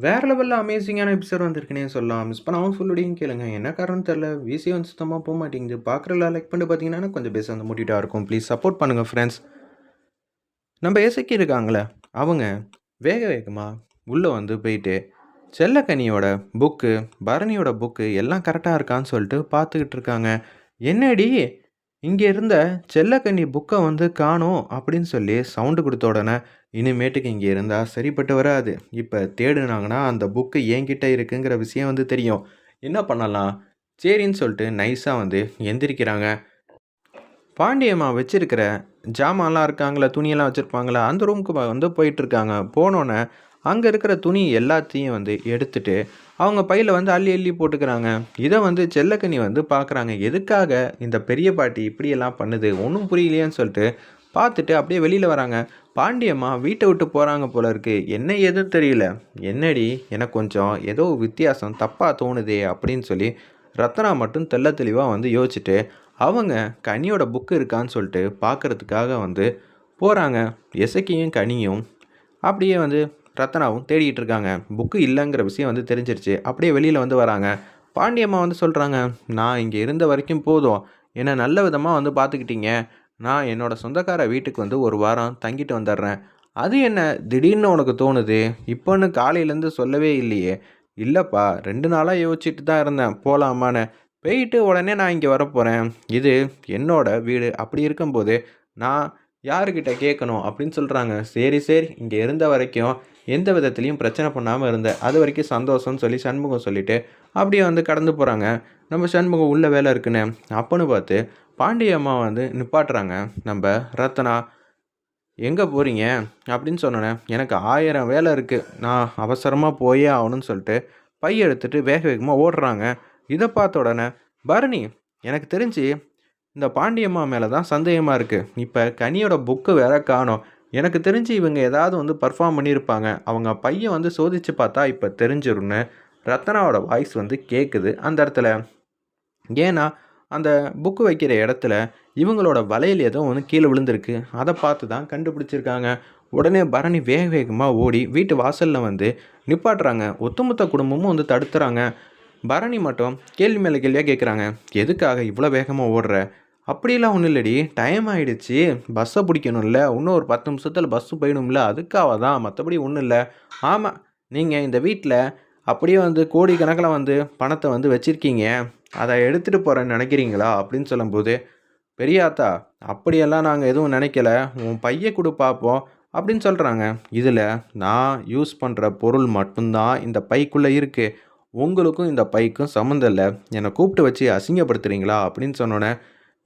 வேற லெவலில் அமேசிங்கான எபிசோட் வந்திருக்குன்னே சொல்லலாம். மிஸ் பண்ணாமல் ஃபுல்லுடையும் கேளுங்க. என்ன காரணம் தெரில விசி வந்து சுத்தமாக போக மாட்டேங்குது பார்க்குறலாம் லைக் பண்ணிட்டு பார்த்தீங்கன்னா, கொஞ்சம் பேச வந்து மோட்டிவேட்டா இருக்கும். ப்ளீஸ் சப்போர்ட் பண்ணுங்கள் ஃப்ரெண்ட்ஸ். நம்ம ஏசக்கி இருக்காங்களே அவங்க வேக வேகமா உள்ளே வந்து போயிட்டு, செல்லக்கனியோட புக்கு, பரணியோட புக்கு எல்லாம் கரெக்டாக இருக்கான்னு சொல்லிட்டு பார்த்துக்கிட்டு இருக்காங்க. "என்னடி இங்கே இருந்த செல்லக்கன்னி புக்கை வந்து காணோம்" அப்படின்னு சொல்லி சவுண்டு கொடுத்த உடனே, இனிமேட்டுக்கு இங்கே இருந்தால் சரிப்பட்டு வராது. இப்போ தேடுனாங்கன்னா, அந்த புக்கு என்கிட்ட இருக்குங்கிற விஷயம் வந்து தெரியும். என்ன பண்ணலாம்? சரின்னு சொல்லிட்டு நைஸாக வந்து எந்திரிக்கிறாங்க. பாண்டியம்மா வச்சுருக்கிற ஜாமான்லாம் இருக்காங்களா துணியெல்லாம் வச்சுருப்பாங்களா அந்த ரூமுக்கு வந்து போயிட்டுருக்காங்க. போனோன்னே அங்கே இருக்கிற துணி எல்லாத்தையும் வந்து எடுத்துட்டு, அவங்க பையில் வந்து அள்ளி அள்ளி போட்டுக்கிறாங்க. இதை வந்து செல்லக்கனி வந்து பார்க்குறாங்க. எதுக்காக இந்த பெரிய பாட்டி இப்படியெல்லாம் பண்ணுது? ஒன்றும் புரியலையேன்னு சொல்லிட்டு பார்த்துட்டு அப்படியே வெளியில் வராங்க. பாண்டியம்மா வீட்டை விட்டு போகிறாங்க போல இருக்குது என்ன எதுவும் தெரியல. "என்னடி எனக்கு கொஞ்சம் ஏதோ வித்தியாசம் தப்பாக தோணுதே" அப்படின்னு சொல்லி ரத்னா மட்டும் தெள்ள தெளிவாக வந்து யோசிச்சுட்டு, அவங்க கனியோட புக்கு இருக்கான்னு சொல்லிட்டு பார்க்குறதுக்காக வந்து போகிறாங்க எசக்கியும், கனியும் அப்படியே வந்து ரத்னாவும் தேடிட்டு இருக்காங்க. புக்கு இல்லைங்கிற விஷயம் வந்து தெரிஞ்சிருச்சு. அப்படியே வெளியில் வந்து வராங்க. பாண்டியம்மா வந்து சொல்கிறாங்க "நான் இங்கே இருந்த வரைக்கும் போதும். என்னை நல்ல விதமாக வந்து பார்த்துக்கிட்டீங்க. நான் என்னோட சொந்தக்கார வீட்டுக்கு வந்து ஒரு வாரம் தங்கிட்டு வந்துடுறேன். அது என்ன திடீர்னு உனக்கு தோணுது? இப்போன்னு காலையிலேருந்து சொல்லவே இல்லையே?" இல்லைப்பா ரெண்டு நாளாக யோசிச்சுட்டு தான் இருந்தேன் போகலாமான்னு போயிட்டு உடனே நான் இங்கே வரப்போகிறேன் இது என்னோட வீடு. அப்படி இருக்கும்போது நான் யாருக்கிட்ட கேட்கணும்?" அப்படின்னு சொல்கிறாங்க "சரி, சரி. இங்கே இருந்த வரைக்கும் எந்த விதத்துலேயும் பிரச்சனை பண்ணாம இருந்த. அதுவரைக்கும் சந்தோஷம்னு" சொல்லி சண்முகம் சொல்லிட்டு, அப்படியே வந்து கடந்து போகிறாங்க நம்ம சண்முகம் உள்ள வேலை இருக்குன்னு. அப்போன்னு பார்த்து பாண்டியம்மா வந்து நிப்பாட்டுறாங்க. நம்ம ரத்னா, எங்கே போகிறீங்க அப்படின்னு சொன்னோன்னே "எனக்கு ஆயிரம் வேலை இருக்குது நான் அவசரமாக போயே ஆகணும்னு" சொல்லிட்டு பை எடுத்துகிட்டு வேக வேகமாக ஓடுறாங்க. இதை பார்த்த உடனே, "பரணி, எனக்கு தெரிஞ்சு இந்த பாண்டியம்மா மேலே தான் சந்தேகமாக இருக்குது இப்போ கனியோட புக்கு வேற காணோம். எனக்கு தெரிஞ்சு இவங்க ஏதாவது வந்து பர்ஃபார்ம் பண்ணியிருப்பாங்க. அவங்க பையன் வந்து சோதிச்சு பார்த்தா இப்போ தெரிஞ்சிரும்னு" ரத்னாவோட வாய்ஸ் வந்து கேட்குது அந்த இடத்துல. ஏன்னா, அந்த புக்கு வைக்கிற இடத்துல இவங்களோட வலையில் ஏதோ வந்து கீழே விழுந்திருக்கு. அதை பார்த்து தான் கண்டுபிடிச்சிருக்காங்க. உடனே பரணி வேக வேகமாக ஓடி வீட்டு வாசலில் வந்து நிப்பாட்டுறாங்க. ஒட்டுமொத்த குடும்பமும் வந்து தடுத்துறாங்க. பரணி மட்டும் கேள்வி மேலே கேள்வியாக கேட்குறாங்க. "எதுக்காக இவ்வளோ வேகமாக ஓடுற?" அப்படிலாம் ஒன்றும் இல்லடி. டைம் ஆகிடுச்சி பஸ்ஸை பிடிக்கணும்ல. இன்னும் ஒரு பத்து நிமிஷத்தில் பஸ்ஸு போயிடும்ல. அதுக்காக தான். மற்றபடி ஒன்றும் இல்லை ஆமாம் நீங்கள் இந்த வீட்டில் அப்படியே வந்து கோடிக்கணக்கில் வந்து பணத்தை வந்து வச்சுருக்கீங்க அதை எடுத்துகிட்டு போகிறேன்னு நினைக்கிறீங்களா?" அப்படின்னு சொல்லும்போது, "பெரியாத்தா, அப்படியெல்லாம் நாங்கள் எதுவும் நினைக்கல. உன் பைய கொடு பார்ப்போம்" அப்படின்னு சொல்கிறாங்க இதில் நான் யூஸ் பண்ணுற பொருள் மட்டும் தான் இந்த பைக்குள்ளே இருக்குது உங்களுக்கும் இந்த பைக்கும் சம்மந்தம் இல்லை என்னை கூப்பிட்டு வச்சு அசிங்கப்படுத்துகிறீங்களா அப்படின்னு சொன்னோன்னே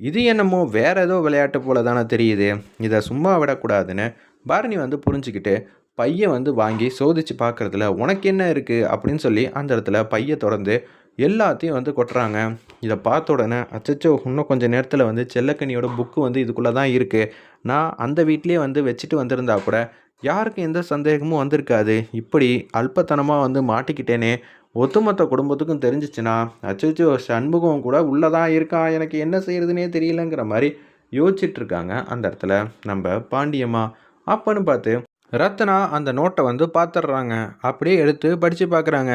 இது என்னமோ வேற ஏதோ விளையாட்டு போல தானே தெரியுது. இதை சும்மா விடக்கூடாதுன்னு பரணி வந்து புரிஞ்சுக்கிட்டு, பையன் வந்து வாங்கி சோதிச்சு பார்க்கறதுல, "உனக்கு என்ன இருக்குது அப்படின்னு சொல்லி அந்த இடத்துல பையை தொறந்து எல்லாத்தையும் வந்து கொட்டுறாங்க. இதை பார்த்த உடனே, "அச்சச்சோ! இன்னும் கொஞ்ச நேரத்தில் வந்து செல்லக்கனியோட புக்கு வந்து இதுக்குள்ளே தான் இருக்குது நான் அந்த வீட்லேயே வந்து வச்சுட்டு வந்திருந்தா கூட யாருக்கும் எந்த சந்தேகமும் வந்திருக்காது. இப்படி அல்பத்தனமாக வந்து மாட்டிக்கிட்டேனே. ஒத்துமொத்த குடும்பத்துக்கும் தெரிஞ்சிச்சுன்னா அச்சோ சண்முகம் கூட உள்ளதான் தான் இருக்கான். எனக்கு என்ன செய்கிறதுனே தெரியலங்கிற" மாதிரி யோசிச்சிட்டுருக்காங்க அந்த இடத்துல நம்ம பாண்டியம்மா. அப்பன்னு பார்த்து ரத்னா அந்த நோட்டை வந்து பார்த்துடுறாங்க. அப்படியே எடுத்து படித்து பார்க்குறாங்க.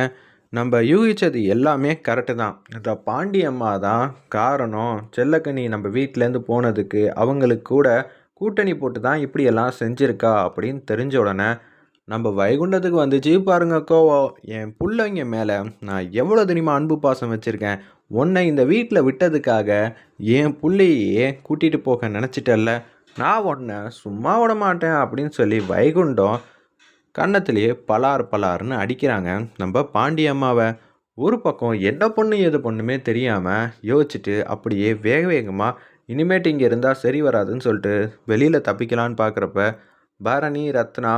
நம்ம யூகிச்சது எல்லாமே கரெக்ட்டு தான். இந்த பாண்டியம்மா தான் காரணம். செல்லக்கனி நம்ம வீட்டிலேருந்து போனதுக்கு அவங்களுக்கு கூட கூட்டணி போட்டு தான் இப்படியெல்லாம் செஞ்சுருக்கா அப்படின்னு தெரிஞ்ச உடனே, நம்ம வைகுண்டத்துக்கு வந்துச்சு பாருங்க கோவம். என் பிள்ளைங்க மேலே நான் எவ்வளோ தெரியுமா அன்பு பாசம் வச்சுருக்கேன். உன்னை இந்த வீட்டில் விட்டதுக்காக என் பிள்ளையே கூட்டிகிட்டு போக நினச்சிட்டல்ல. நான் உன்னை சும்மா விட மாட்டேன் அப்படின்னு சொல்லி வைகுண்டம் கன்னத்திலேயே பலார் பலார்னு அடிக்கிறாங்க நம்ம பாண்டி அம்மாவை. ஒரு பக்கம் என்ன பொண்ணு எது பொண்ணுமே தெரியாமல் யோசிச்சுட்டு அப்படியே வேக வேகமாக இனிமேட்டு இங்கே இருந்தால் சரி வராதுன்னு சொல்லிட்டு வெளியில் தப்பிக்கலான்னு பார்க்குறப்ப, பரணி, ரத்னா,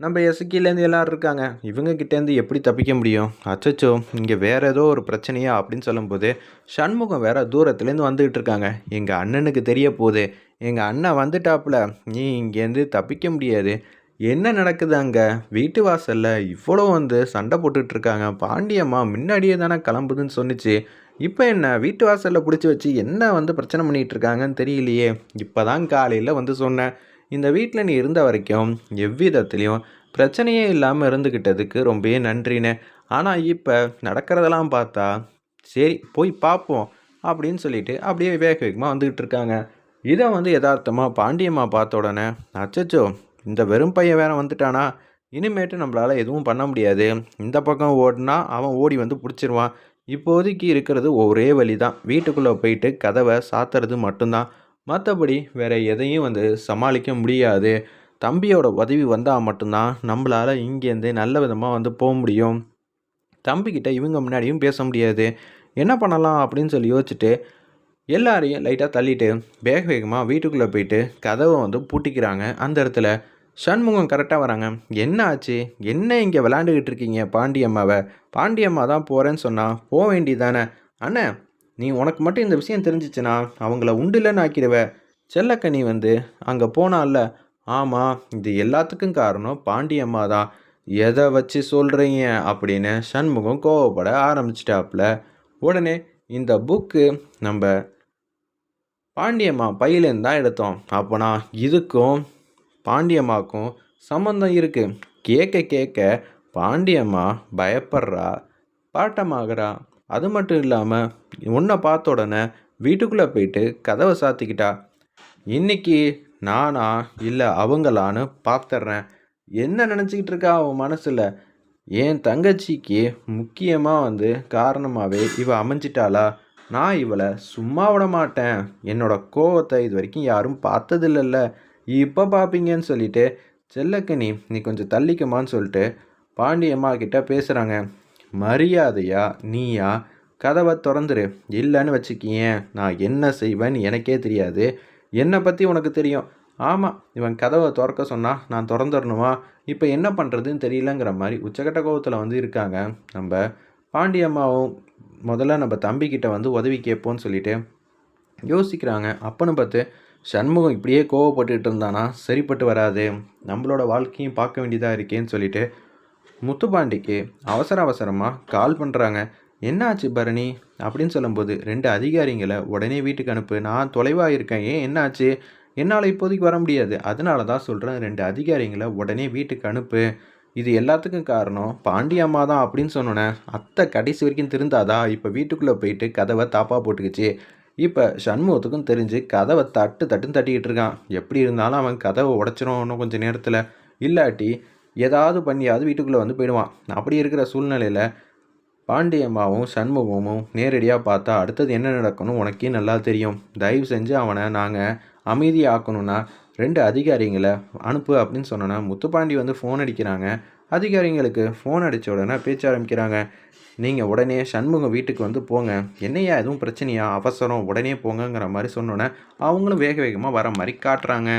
நம்ம எசக்கிலேருந்து எல்லாரும் இருக்காங்க. இவங்கக்கிட்டேருந்து எப்படி தப்பிக்க முடியும்? அச்சச்சோ! இங்கே வேற ஏதோ ஒரு பிரச்சனையா? அப்படின்னு சொல்லும்போது, சண்முகம் வேற தூரத்துலேருந்து வந்துக்கிட்டு இருக்காங்க. எங்கள் அண்ணனுக்கு தெரிய போகுது. எங்கள் அண்ணன் வந்துட்டாப்புல. நீ இங்கேருந்து தப்பிக்க முடியாது." "என்ன நடக்குது அங்கே வீட்டு வாசலில் இவ்வளோ வந்து சண்டை போட்டுட்ருக்காங்க பாண்டியம்மா முன்னாடியே தானே கிளம்புதுன்னு சொன்னுச்சு. இப்போ என்ன வீட்டு வாசலில் பிடிச்சி வச்சு என்ன வந்து பிரச்சனை பண்ணிகிட்டு இருக்காங்கன்னு தெரியலையே." இப்போ தான் காலையில் வந்து சொன்னேன். இந்த வீட்டில் நீ இருந்த வரைக்கும் எவ்விதத்துலேயும் பிரச்சனையே இல்லாமல் இருந்துக்கிட்டதுக்கு ரொம்பவே நன்றிண்ணே ஆனால் இப்போ நடக்கிறதெல்லாம் பார்த்தா சரி போய் பார்ப்போம் அப்படின்னு சொல்லிட்டு அப்படியே வேக வேகமாக வந்துக்கிட்டு இருக்காங்க. இதை வந்து யதார்த்தமாக பாண்டியம்மா பார்த்த உடனே அச்சச்சோ இந்த வெறும் பையன் வேற வந்துட்டானா? இனிமேட்டு நம்மளால் எதுவும் பண்ண முடியாது. இந்த பக்கம் ஓடினா அவன் ஓடி வந்து பிடிச்சிருவான். இப்போதைக்கு இருக்கிறது ஒரே வழி தான் வீட்டுக்குள்ளே போயிட்டு கதவை சாத்துறது மட்டும்தான். மற்றபடி வேறு எதையும் வந்து சமாளிக்க முடியாது. தம்பியோட உதவி வந்தால் மட்டும்தான் நம்மளால் இங்கேருந்து நல்ல விதமாக வந்து போக முடியும். தம்பிக்கிட்ட இவங்க முன்னாடியும் பேச முடியாது. என்ன பண்ணலாம் அப்படின்னு சொல்லி யோசிச்சுட்டு எல்லாரையும் லைட்டாக தள்ளிட்டு வேக வேகமாக வீட்டுக்குள்ளே போயிட்டு கதவை வந்து பூட்டிக்கிறாங்க. அந்த இடத்துல சண்முகம் கரெக்டாக வராங்க. என்ன ஆச்சு? என்ன இங்கே விளாண்டுக்கிட்டு இருக்கீங்க பாண்டியம்மாவை? பாண்டியம்மா தான் போகிறேன்னு சொன்னால் போக வேண்டியதானே அண்ணே நீ உனக்கு மட்டும் இந்த விஷயம் தெரிஞ்சிச்சுன்னா அவங்கள உண்டுலன்னு ஆக்கிடுவ. செல்லக்கனி வந்து அங்கே போனால ஆமாம் இது எல்லாத்துக்கும் காரணம் பாண்டியம்மா தான். எதை வச்சு சொல்கிறீங்க அப்படின்னு சண்முகம் கோவப்பட ஆரம்பிச்சிட்டாப்புல உடனே இந்த புக்கு நம்ம பாண்டியம்மா பையிலேருந்து தான் எடுத்தோம். அப்போனா இதுக்கும் பாண்டியம்மாக்கும் சம்மந்தம் இருக்குது கேட்க கேட்க பாண்டியம்மா பயப்படுறா பாட்டமாகறா. அது மட்டும் இல்லாமல் உன்னை பார்த்த உடனே வீட்டுக்குள்ளே போயிட்டு கதவை சாத்திக்கிட்டா இன்றைக்கி நானா இல்லை அவங்களான்னு பார்த்துட்றேன் என்ன நினச்சிக்கிட்டு இருக்கா அவன் மனசில்? என் தங்கச்சிக்கு முக்கியமாக வந்து காரணமாகவே இவ அமைஞ்சிட்டாளா? நான் இவளை சும்மா விட மாட்டேன். என்னோட கோவத்தை இது வரைக்கும் யாரும் பார்த்ததில்லல்ல. இப்போ பார்ப்பீங்கன்னு சொல்லிட்டு செல்லக்கனி நீ கொஞ்சம் தள்ளிக்கமான்னு சொல்லிட்டு பாண்டியம்மா கிட்ட பேசுகிறாங்க மரியாதையா? நீயா? கதவை திறந்துரு. இல்லைன்னு வச்சுக்கியேன் நான் என்ன செய்வேன்னு எனக்கே தெரியாது. என்னை பற்றி உனக்கு தெரியும். ஆமாம் இவன் கதவை திறக்க சொன்னால் நான் திறந்துடணுமா இப்போ என்ன பண்ணுறதுன்னு தெரியலங்கிற மாதிரி உச்சக்கட்ட கோபத்தில் வந்து இருக்காங்க. நம்ம பாண்டியம்மாவும் முதல்ல நம்ம தம்பிக்கிட்ட வந்து உதவி கேட்போன்னு சொல்லிட்டு யோசிக்கிறாங்க. அப்போன்னு பார்த்து சண்முகம் இப்படியே கோவப்பட்டுட்டு இருந்தானா? சரிப்பட்டு வராது. நம்மளோட வாழ்க்கையும் பார்க்க வேண்டியதாக இருக்கேன்னு சொல்லிட்டு முத்துப்பாண்டிக்கு அவசர அவசரமாக கால் பண்ணுறாங்க என்னாச்சு பரணி? அப்படின்னு சொல்லும்போது ரெண்டு அதிகாரிங்களை உடனே வீட்டுக்கு அனுப்பு. நான் தொலைவாக இருக்கேன். ஏன் என்னாச்சு? என்னால் இப்போதைக்கு வர முடியாது. அதனால தான் சொல்கிறேன் ரெண்டு அதிகாரிங்களை உடனே வீட்டுக்கு அனுப்பு. இது எல்லாத்துக்கும் காரணம் பாண்டி அம்மா தான் அப்படின்னு சொன்னோன்னே அத்தை கடைசி வரைக்கும் திருந்தாதா? இப்போ வீட்டுக்குள்ளே போயிட்டு கதவை தாப்பா போட்டுக்குச்சு. இப்போ சண்முகத்துக்கும் தெரிஞ்சு கதவை தட்டு தட்டுன்னு தட்டிக்கிட்டு இருக்கான். எப்படி இருந்தாலும் அவன் கதவை உடச்சிரும் இன்னும் கொஞ்சம் நேரத்தில். இல்லாட்டி ஏதாவது பண்ணியாவது வீட்டுக்குள்ளே வந்து போயிடுவான். அப்படி இருக்கிற சூழ்நிலையில் பாண்டியம்மாவும் சண்முகமும் நேரடியாக பார்த்தா அடுத்தது என்ன நடக்கணும் உனக்கே நல்லா தெரியும். தயவு செஞ்சு அவனை நாங்கள் அமைதியாக்கணும்னா ரெண்டு அதிகாரிங்களை அனுப்பு அப்படின்னு சொன்னோன்னா முத்துப்பாண்டி வந்து ஃபோன் அடிக்கிறாங்க. அதிகாரிங்களுக்கு ஃபோன் அடித்த உடனே பேச்ச ஆரம்பிக்கிறாங்க. நீங்கள் உடனே சண்முகம் வீட்டுக்கு வந்து போங்க. என்னையா எதுவும் பிரச்சனையா? அவசரம். உடனே போங்கங்கிற மாதிரி சொன்னோன்னே அவங்களும் வேக வேகமாக வர மாதிரி காட்டுறாங்க.